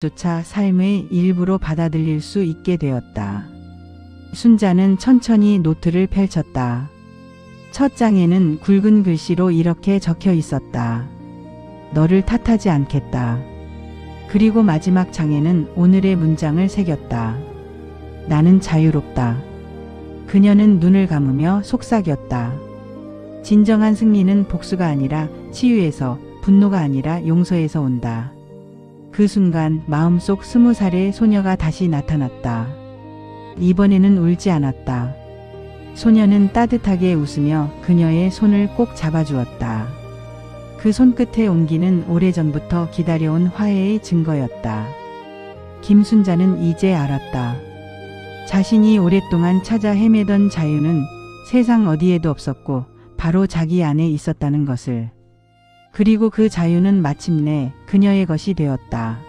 조차 삶의 일부로 받아들일 수 있게 되었다. 순자는 천천히 노트를 펼쳤다. 첫 장에는 굵은 글씨로 이렇게 적혀 있었다. 너를 탓하지 않겠다. 그리고 마지막 장에는 오늘의 문장을 새겼다. 나는 자유롭다. 그녀는 눈을 감으며 속삭였다. 진정한 승리는 복수가 아니라 치유에서, 분노가 아니라 용서에서 온다. 그 순간 마음속 스무 살의 소녀가 다시 나타났다. 이번에는 울지 않았다. 소녀는 따뜻하게 웃으며 그녀의 손을 꼭 잡아주었다. 그 손끝의 온기는 오래전부터 기다려온 화해의 증거였다. 김순자는 이제 알았다. 자신이 오랫동안 찾아 헤매던 자유는 세상 어디에도 없었고 바로 자기 안에 있었다는 것을. 그리고 그 자유는 마침내 그녀의 것이 되었다.